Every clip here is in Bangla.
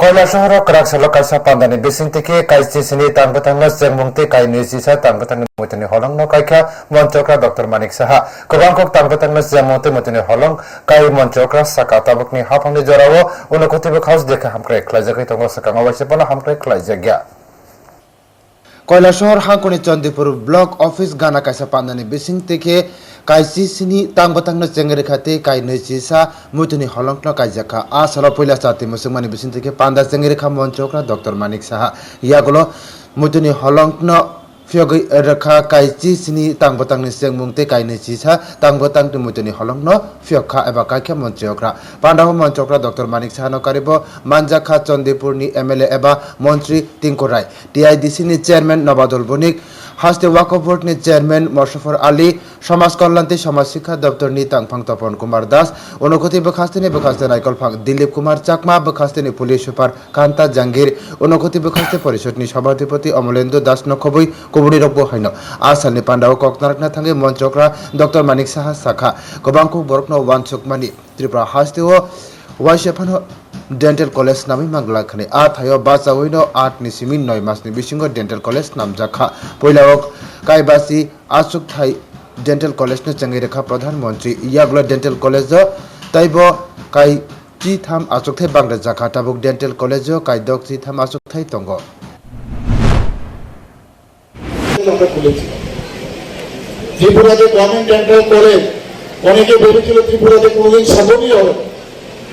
কৈলাসহর করাকসাল কাইসা পান্দানি বিসিং থেকে কাইসি সিনি তাংবাতাংনা কাই সিসা তাংবাতাংনি মুতনি হলং ন কাইখা মঞ্চকরা ডক্টর মানিক সাহা গোবাংকক তাংবাতাংনা জেংমুংতে মুতনি হলং কাই মঞ্চকরা সাকা তাবকনি হাফাংনি জরাও উনকতিব খাউস দেখে হামক্রাই খ্লাইজাkai তঙ্গ সাকা মাবাইছে পনা হামক্রাই খ্লাইজাগিয়া কৈলাসহর হাঁকুনি চন্দিপুর ব্লক অফিস গানা কাইসা পান্দানি বিসিং থেকে কাইসি সিনি তাংবাতাংনা চেঙ্গেরে খাতে কাই নৈচিসা মুতুনি হলংন কাইজাখা। আ সাল পয়লা চাতি মুসুমানি বিসিং থেকে পান্দা চেঙ্গেরে খা মঞ্চকরা ডক্টর মানিক সাহা। ইয়াগুলো মুতুনি হলংন ফিয়গৈ রেখা কাইচি সিনি তাংবাতাংনি চেংমুংতে কাই নৈচিসা তাংবাতাং মুতুনি হলংন ফিয়খা এবা কাইখা মঞ্চকরা পান্ডাহ মঞ্চকরা ডক্টর মানিক সাহানো কারিব মানজাখা চন্দিপুরনি এমএলএ এবা মন্ত্রী টিঙ্কু রায় টিআইডিসিনি চেয়ারম্যান নবাদল বণিক হাস্তে ওয়াকফ বোর্ডনি চেয়ারম্যান মশফর আলী, সমাজ কল্যাণতে সমাজ শিক্ষা দপ্তর দপ্তরনি তাংফাং তপন কুমার দাস অনুকতি বখাস্তেনি বখাস্তে নাইকল ফাং দিলীপ কুমার চাকমা বখাস্তেনি পুলিশ সুপার কান্তা জাঙ্গির অনুকতি বখাস্তে পরিষদনি সভাধিপতি অমলেন্দু দাস নখবই কুবুনি রব্য হাইন আসালনি পান্ডাও ককনারকনা থাঙ্গে মঞ্চকরা ডক্টর মানিক সাহা শাখা গবাংকু বরকন ওয়ানচুকমানি ত্রিপুরা হাস্তে ও ওয়াইসেফানো ডেন্টেল কলেজ নামি মাংলাখানি আ থায় বাচাউইনো আট ni simi নয় মাসনি বিসিংহ ডেন্টেল কলেজ নামজাখা পয়লাওক কাইবাসি আচুক থাই ডেন্টেল কলেজ নে চাঙ্গি রেখা প্রধানমন্ত্রী। ইয়াগুলা ডেন্টেল কলেজ তাইব কাই চি থাম আচুক থাই বাংলা জাখা। তাবুক ডেন্টেল কলেজ কাই দক চি থাম আচুক থাই তঙ্গ। ত্রিপুরাতে গভর্নমেন্ট ডেন্টাল করে অনেকে ভেবেছিল ত্রিপুরাতে কোনোদিন সম্ভবই হবে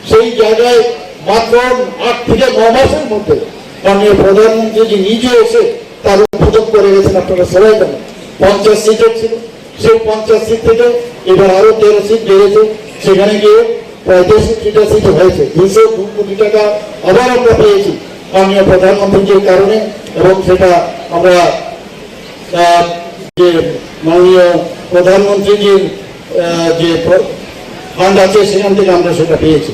সেই জায়গায় মাত্র আট থেকে ন মাসের মধ্যে মাননীয় প্রধানমন্ত্রী যে নিজে এসে তার উদ্বোধন করে গেছেন, আপনারা সবাই জানেন, পঞ্চাশ সিটের ছিল সেই পঞ্চাশ সিট থেকে এবার আরও তেরো সিট বেড়েছে। সেখানে গিয়ে প্রায় দেড়শো তিনটা সিট হয়েছে। দুশো দু কোটি টাকা আবার আমরা পেয়েছি মাননীয় প্রধানমন্ত্রীর কারণে এবং সেটা আমরা যে মাননীয় প্রধানমন্ত্রীজির যে ফান্ড আছে, সেখান থেকে আমরা সেটা পেয়েছি।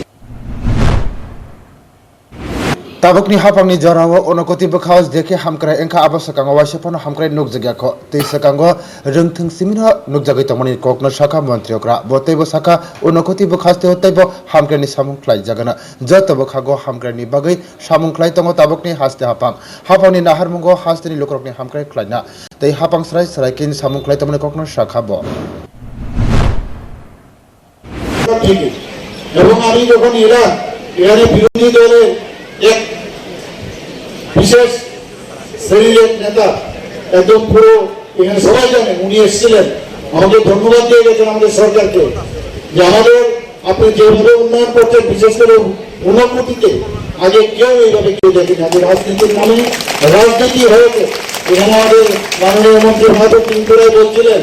তাবকনি হাফাংনি জরাও অনুকতি বখাওস দেখে হামক্রাই এংখা আবা সাকাঙ্গ ওয়াইসেফানো হামক্রাই নুকজাগিয়া খ তৈ সাকাঙ্গ রংথং সিমিনো নুকজাগৈ তমনি ককন শাখা মন্ত্রীকরা বতৈব শাখা অনুকতি বখাস্তে হতৈব হামক্রাইনি সামুং খ্লাই জাগানা যত বখাগো হামক্রাইনি বাগৈ সামুং খ্লাই তঙ্গ তাবকনি হাসতে হাপাং হাফাংনি নাহারমুঙ্গ হাসতেনি লোকরকনি হামক্রাই খ্লাইনা তৈ হাপাং সরাই সরাইকিন সামুং খ্লাই তমনি ককন শাখা ব ঠিকই এবং আমি যখন এলাম এখানে বিরোধী দলের এক বিশেষ শ্রেণির নেতা একদম পুরো এখানে সবাই জানেন, উনি এসেছিলেন। আমাকে ধন্যবাদ দিয়ে গেছেন আমাদের সরকারকে যে আমাদের আপনি যেভাবে উন্নয়ন করছেন, বিশেষ করে ঊনকোটিতে, আগে কেউ এইভাবে কেউ দেখেনি। আগে রাজনীতির নামে রাজনীতি হয়েছে। এখানে আমাদের মাননীয় মন্ত্রী মাধব তিনপুরায় বলছিলেন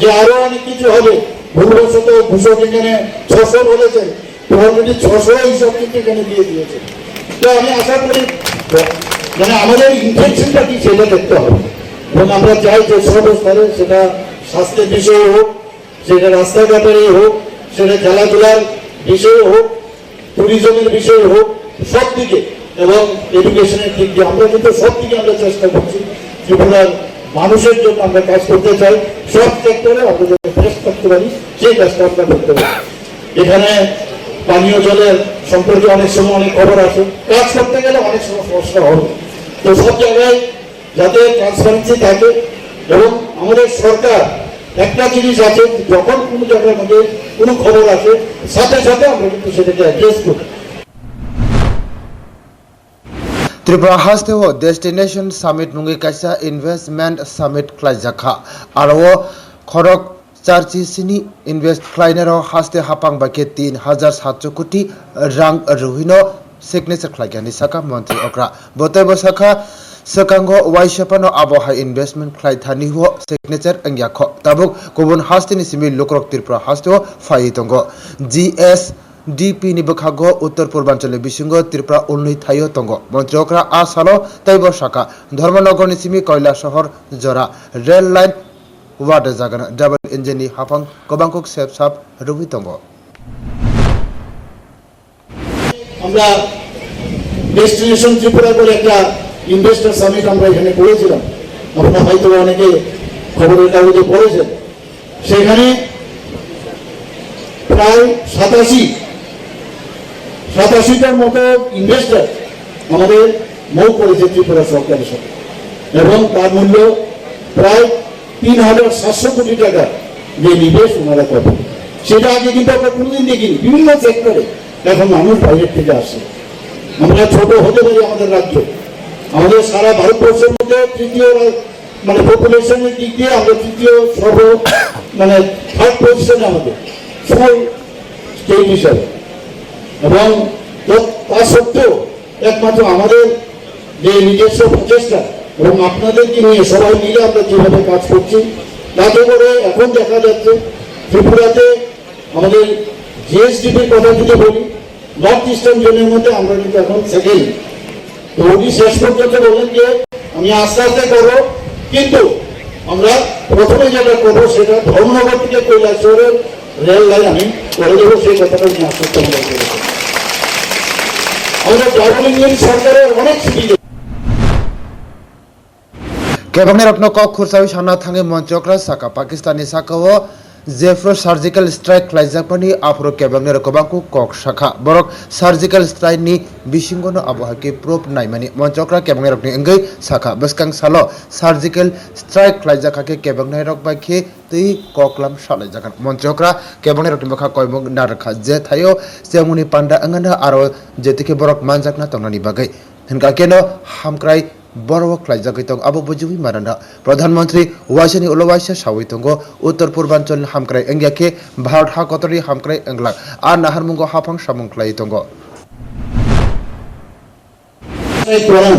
যে আরও অনেক কিছু হবে। ভুলবশত ভূষক এখানে ছশো বলেছেন। ছশো হিসাব কিন্তু এখানে দিয়ে দিয়েছে। আমি আশা করি মানে আমাদের ইনফেকশনটা কি সেটা দেখতে হবে। এবং আমরা চাই যে সর্বস্তরে সেটা স্বাস্থ্যের বিষয়ে হোক, সেটা রাস্তাঘাটেরই হোক, সেটা খেলাধুলার বিষয়ে হোক ট্যুরিজমের বিষয়ে হোক, সব দিকে। এবং এডুকেশনের দিক দিয়ে আমরা কিন্তু সব দিকে আমরা চেষ্টা করছি ত্রিপুরার মানুষের জন্য আমরা কাজ করতে চাই। সব সেক্টরে আমরা যাতে করতে পারি, সেই কাজটা আমরা করতে পারি। এখানে পানীয় জলের সম্পর্কে অনেক সময় অনেক খবর আছে। কাজ করতে গেলে অনেক সময় সমস্যা হবে তো সব জায়গায় যাতে ট্রান্সপারেন্সি থাকে এবং আমাদের সরকার একটা জিনিস আছে, যখন কোনো জায়গার মধ্যে কোনো খবর আসে, সাথে সাথে আমরা কিন্তু সেটাকে অ্যাড্রেস করি। ত্রিপুরা হাসতে ও ডেস্টিনেশন সামিট নুঙ্গি কাইসা ইনভেস্টমেন্ট সামিট খ্লাইজাখা আরও খরক চারচি সিনি ইনভেস্ট খ্লাইনারও হাসতে হাপাং বাকে তিন হাজার সাতশো কোটি রাং রুহিনো সিগনেচার খ্লাইগানি সাকা মন্ত্রী অগ্রা বতৈব শাখা সকাঙ্গ ওয়াইশাপানো আবহাওয়া ইনভেস্টমেন্ট খ্লাই থানি হো সিগনেচার अंग्याख তাবুক গুবুন হাস্তিনি Simi লোকরক Tripura হাস্তে phi তঙ্গ GS DP নি বখাগো উত্তর পূর্বাঞ্চলের বিসঙ্গ ত্রিপুরা উন্নই থাইও তঙ্গ মন্ত্রকরা আ সালো তাইব শাখা ধর্মনগর নিসিমি কয়লা শহর জরা রেল লাইন ওয়ার্ড জাগানা ডাবল ইঞ্জিনি হাফাং গবাংকুক সেপ সাপ রুবি তঙ্গ আমরা ডেস্টিনেশন ত্রিপুরা করে একটা ইনভেস্টার সামিট আমরা এখানে করেছিলাম। আপনারা হয়তো অনেকে খবরের কাগজে পড়েছেন। সেখানে প্রায় সাতাশি, সাতাশিটার মতো ইনভেস্টার আমাদের মৌ করেছে ত্রিপুরা সরকারের সাথে। এবং তার মূল্য প্রায় তিন হাজার সাতশো কোটি টাকা যে নিবেশ ওনারা করবেন সেটা আগে কিন্তু আমরা কোনোদিন দেখিনি। বিভিন্ন সেক্টরে এখন মানুষ বাইরের থেকে আসে। আমরা ছোট হতে পারি আমাদের রাজ্য। আমাদের সারা ভারতবর্ষের মধ্যে তৃতীয় মানে পপুলেশনের দিক দিয়ে আমরা তৃতীয় সর্ব মানে থার্ড পজিশনে আমাদের। স্মল স্টেট হিসাবে। এবং তা সত্ত্বেও একমাত্র আমাদের যে নিজস্ব প্রচেষ্টা এবং আপনাদেরকে নিয়ে সবাই মিলে আমরা যেভাবে কাজ করছি, তাতে করে এখন দেখা যাচ্ছে ত্রিপুরাতে আমাদের জিএসডিপির কথা যদি বলি নর্থ ইস্টার্ন জোনের মধ্যে আমরা কিন্তু এখন সেকেন্ড তো উনি শেষ পর্যন্ত বললেন যে আমি আস্তে আস্তে করব কিন্তু আমরা প্রথমে যেটা করব সেটা ধর্মনগর থেকে কৈলাসহরের রেল লাইন, আমি করে দেবো সেই কথাটা উনি আমাদের করেছেন আমাদের ডাবল ইঞ্জিন সরকারের অনেক সুবিধা। কেবংনি রত্ন কক খুরসাবি সানা থাঙ্গে মঞ্চকরা সাকা। পাকিস্তানি সাকাও জেফ্রো সার্জিক্যাল স্ট্রাইক লাইজাকমানি আফ্রো কেবংনি রকবাকু কক শাখা বরক সার্জিক্যাল স্ট্রাইক নি বিশিঙ্গনো আবহাকে প্রোপ নাইমানি মঞ্চকরা কেবংনি রকনি এঙ্গৈ সাকা বসকাং সালো সার্জিক্যাল স্ট্রাইক লাইজাকাকে কেবংনি রক বাইকে তুই ককলাম সালাই জাগান। মঞ্চকরা কেবংনি রকনি বখা কয়মুক নারখা যে থায়ো যেমনি পান্ডা আঙ্গানা আরও যেতিকে বরক মানজাকনা তংনানি বাগৈ হেনকা কেন হামক্রাই বড় ক্লাইজাগৈ তং আবো বুজুবি মারান্ডা প্রধানমন্ত্রী ওয়াসিনি উলওয়াইসা সাউই তঙ্গ উত্তর পূর্বাঞ্চল হামক্রাই এঙ্গিয়াকে, ভারত হাকতরি হামক্রাই এংলাক। আর নাহারমুঙ্গ হাফাং সামুং ক্লাই তঙ্গ স্ট্রাইক করান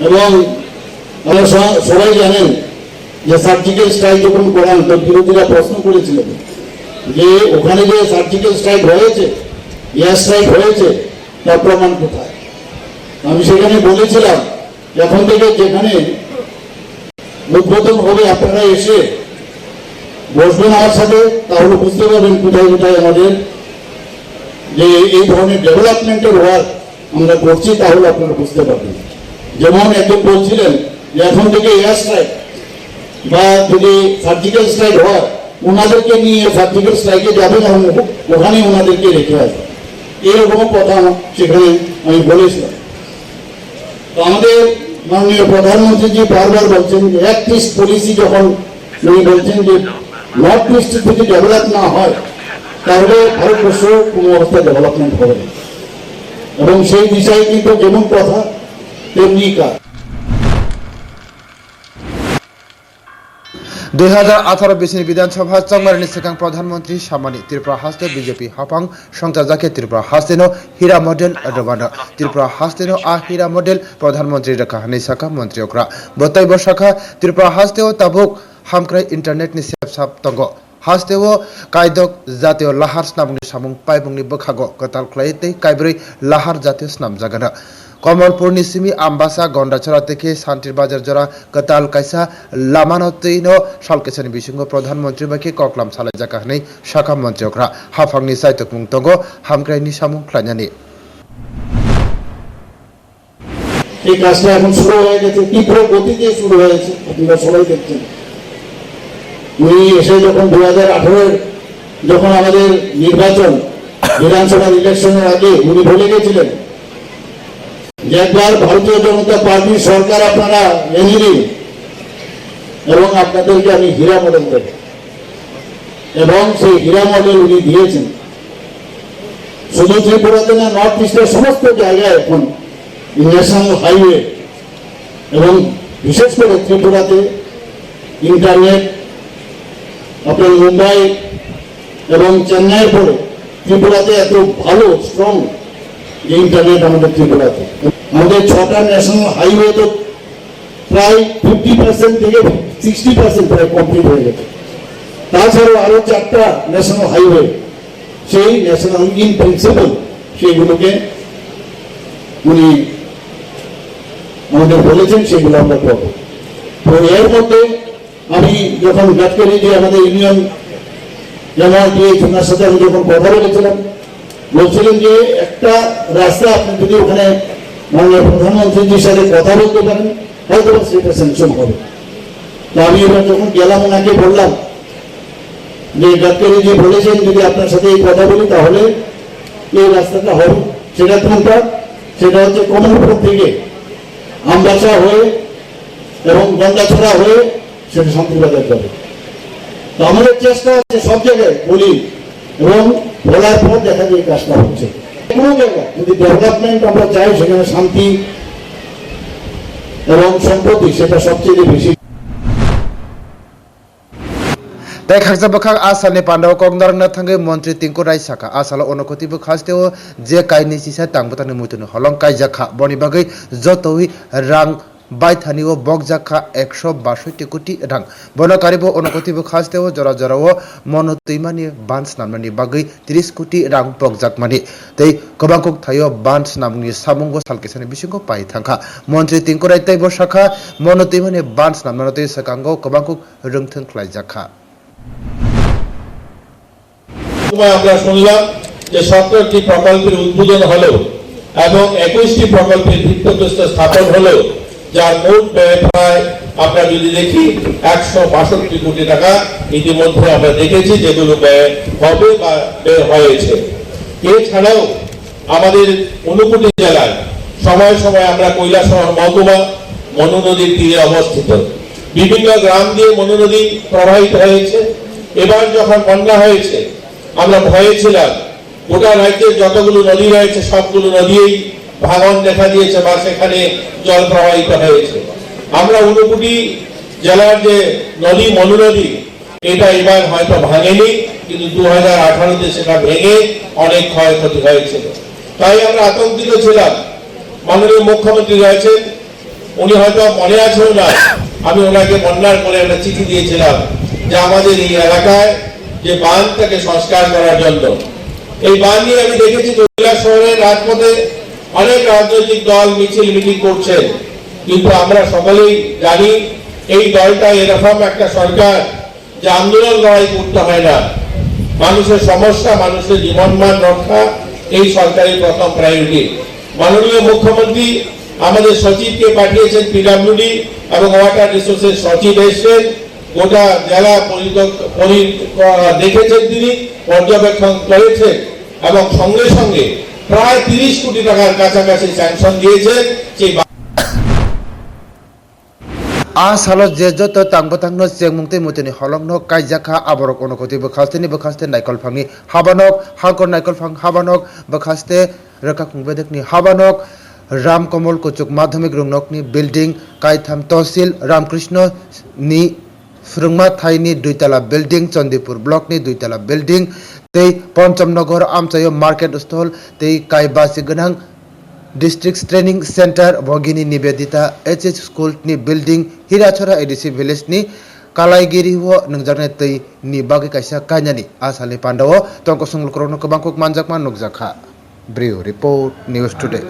এবং স- সবাই জানেন যে সার্জিক্যাল স্ট্রাইক যখন করান তো বিরোধীরা প্রশ্ন করেছিলেন যে ওখানে যে সার্জিক্যাল স্ট্রাইক হয়েছে, এয়ার স্ট্রাইক হয়েছে, তার প্রমাণ কোথায়? আমি সেখানে বলেছিলাম এখন থেকে যেখানে উদ্বোধন হবে আপনারা এসে বসবেন আমার সাথে, তাহলে বুঝতে পারবেন কোথায় কোথায় আমাদের যে এই ধরনের ডেভেলপমেন্টের ওয়ার্ক আমরা করছি, তাহলে আপনারা বুঝতে পারবেন। যেমন একজন বলছিলেন যে, এখন থেকে এয়ার স্ট্রাইক বা যদি সার্জিক্যাল স্ট্রাইক হয় ওনাদেরকে নিয়ে সার্জিক্যাল স্ট্রাইকে যাবেন এবং ওখানে ওনাদেরকে রেখে আসবেন এরকম কথা সেখানে আমি বলেছিলাম। তো আমাদের মাননীয় প্রধানমন্ত্রীজি বারবার বলছেন যে অ্যাক্ট ইস্ট পলিসি যখন উনি বলছেন যে নর্থ ইস্ট যদি ডেভেলপ না হয়, তাহলে ভারতবর্ষ কোনো অবস্থায় ডেভেলপমেন্ট হবে এবং সেই বিষয়ে কিন্তু যেমন কথা, তেমনি কাজ। দুই হাজার আঠারো বিধানসভা চংমারিনি সেকাং প্রধানমন্ত্রী সামানি ত্রিপুরা হাস্তে বিজেপি হাফাং সংচাজাকে ত্রিপুরা হাস্তেনো হীরা মডেল রবানা ত্রিপুরা হাস্তেনো আ হীরা মডেল প্রধানমন্ত্রী রেখা হানি মন্ত্রী অকরা। বতাইব শাখা ত্রিপুরা হাস্তেও তাবুক হামক্রাই ইন্টারনেট নি সাপ তঙ্গ। হাস্তেও কায়দক জাতীয় লাহার স্নামনি সামুং পাইবুংনি বখাগো, কতাল লাহার জাতীয় স্নাম জাগানা। কমলপুরনি সিমি আমবাসা, গন্ডাছড়া থেকে শান্তির বাজার জোড়া কতাল কাইসা লামানো তৈন সালকেছানি বিসঙ্গ প্রধানমন্ত্রী বাকি ককলাম সালাই জাকাহানি শাখা মন্ত্রী অকরা হাফাংনি সাইতক মুংতঙ্গ হামক্রাইনি সামুং খ্লাইনানি এই কাজটা এখন শুরু হয়ে গেছে। তীব্র গতিতে শুরু হয়েছে আপনারা সবাই দেখছেন উনি এসে যখন দু হাজার যখন আমাদের নির্বাচন বিধানসভা ইলেকশনের আগে উনি বলে গেছিলেন একবার ভারতীয় জনতা পার্টির সরকার আপনারা এনে এবং আপনাদেরকে আমি হীরা মডেল দেব। এবং সেই হীরা মডেল উনি দিয়েছেন। শুধু ত্রিপুরাতে না নর্থ ইস্টের সমস্ত জায়গায় এখন ন্যাশনাল হাইওয়ে এবং বিশেষ করে ত্রিপুরাতে ইন্টারনেট আপনার মুম্বাই এবং চেন্নাইয়ের পরে ত্রিপুরাতে এত ভালো স্ট্রং ইন্টারনেট আমাদের ত্রিপুরাতে। আমাদের ছটা ন্যাশনাল হাইওয়ে তো প্রায় ফিফটি পার্সেন্ট থেকে সিক্সটি পার্সেন্ট প্রায় কমপ্লিট হয়ে গেছে। তাছাড়াও আরও চারটা ন্যাশনাল হাইওয়ে সেই ন্যাশনাল ইন প্রিন্সিপাল সেইগুলোকে উনি আমাদের বলেছেন সেগুলো আমরা করব। তো এর মধ্যে আমি যখন গাডকারি যে আমাদের ইউনিয়ন জামাত দিয়ে ওনার সাথে আমি যখন কথা বলেছিলাম, বলছিলেন যে একটা রাস্তা আপনি যদি ওখানে মাননীয় প্রধানমন্ত্রীজির সাথে কথা বলতে পারেন, হয়তো সেটা স্যাংশন হবে। আমি এবার যখন গেলাম, ওনাকে বললাম যে যে বলেছেন, যদি আপনার সাথে এই কথা বলি, তাহলে এই রাস্তাটা হবে। সেটা কোনটা? সেটা হচ্ছে কমলপুর থেকে আমবাসা হয়ে এবং গন্ডাছড়া হয়ে সেটা শান্তিবাজার যাবে। তো আমাদের চেষ্টা আছে সব জায়গায় বলি এবং বলার পর দেখা যায় এই কাজটা হচ্ছে। কোনো জায়গায়। যদি ডেভেলপমেন্ট আমরা চাই, সেখানে শান্তি এবং সম্পত্তি সেটা সবচেয়ে বেশি। তাই খাকসা বখাক আসালনি পান্ডাও কংদারংনা থাঙ্গে মন্ত্রী তিঙ্কু রাই সাকা আসাল অনকতিবো খাস্তেও যে কাইনি সিসা তাংবতানি মুতুন হলং কাইজাখা। বনি বাগৈ যতই রাং বাইথানিও বকজাখা একশো বাষট্টি কোটি রাং বনকারিবো অনকতিবো খাস্তেও জরা জরাও মনতৈমানি বান্স নামনি বাগৈ ত্রিশ কোটি রাং বকজাকমানি তৈ কবাংকুক থাইও বান্স নামনি সামুঙ্গ সালকেসানি বিসিঙ্গ পাই থাঙ্খা মন্ত্রী টিঙ্কু রায় তাইবো শাখা মনতৈমানি বান্স নামনাতে সাকাঙ্গ কবাংকুক রংথং খ্লাইজাখা। আমরা শুনলাম যে সতেরোটি প্রকল্পের উদ্বোধন হলো এবং একুশটি প্রকল্পের ভিত্তিপ্রস্তর স্থাপন হলো। যার মোট ব্যয় প্রায় আমরা যদি দেখি, একশো বাষট্টি কোটি টাকা ইতিমধ্যে আমরা দেখেছি যেগুলো ব্যয় হবে বা ব্যয় হয়েছে। এছাড়াও আমাদের ঊনকোটি জেলায় সময় সময় আমরা কৈলাসহর মহকুমা মনু নদীর তীরে অবস্থিত। বিভিন্ন গ্রাম দিয়ে মনু নদী প্রবাহিত হয়েছে। এবার যখন বন্যা হয়েছে, আমরা ভয়ে ছিলাম। গোটা রাজ্যের যতগুলো নদী রয়েছে, সবগুলো নদীই ভাঙন দেখা দিয়েছে বা সেখানে জল প্রবাহিত হয়েছে। আমরা ঊনকোটি জেলার যে নদী মনু নদী এটা এবার হয়তো ভাঙেনি, কিন্তু দু হাজার আঠারোতে সেটা ভেঙে অনেক ক্ষয়ক্ষতি হয়েছিল তাই আমরা আতঙ্কিত ছিলাম। মাননীয় মুখ্যমন্ত্রী রয়েছেন, উনি হয়তো মনে আছেও না, আমি ওনাকে বন্যার করে একটা চিঠি দিয়েছিলাম যে আমাদের এই এলাকায় যে বাঁধটাকে সংস্কার করার জন্য। এই বাঁধ নিয়ে আমি দেখেছি কৈলাস শহরের রাজপথে অনেক রাজনৈতিক দল মিছিল মিটিং করছেন কিন্তু আমরা সকলেই জানি, এই দলটা এরকম একটা সরকার যে আন্দোলন লড়াই করতে হয় না। মানুষের সমস্যা, মানুষের জীবনমান রক্ষা, এই সরকারের প্রথম প্রায়োরিটি মাননীয় মুখ্যমন্ত্রী আমাদের সচিবকে পাঠিয়েছেন পিডাব্লিউডি এবং ওয়াটার রিসোর্সের সচিব এসেছেন। গোটা জেলা দেখেছেন তিনি, পর্যবেক্ষণ করেছেন এবং সঙ্গে সঙ্গে প্রায় তিরিশ কোটি টাকার কাছাকাছি স্যাংশন দিয়েছে, সেই আ সালত জেজত তাংবতাংন চেংমুংতে মতিনি হলংন কাইজাখা আবরক অনুকতি বখাস্তেনি বখাস্তে নাইকল ফাংনি হাবানক হাকর নাইকল ফাং হাবানক, বখাস্তে রেখা খুংবেদেকনি হাবানক রাম কমল কচুক মাধ্যমিক রুংনক নি বিল্ডিং, কাইথাম তহসিল, রামকৃষ্ণ নি ফ্রুংমা থাইনি দুইতলা বিল্ডিং, চন্দিপুর ব্লক নি দুইতলা বিল্ডিং tei পঞ্চমনগর আমচায় মার্কেট স্থল tei কাইবাসি গনাং district training centre Bhagini Nivedita HS school নি বিল্ডিং হিরাছড়া এডিসি ভিলেজ নি কালাইগিরি ও নংজাকনে তৈ নি বাগে কাইসা কাইনানি আসালে পান্ডাও তঙ্ক সংলকরণ কবাংকক মানজাকমান নুকজাখা ব্রিউ রিপোর্ট নিউজ টুডে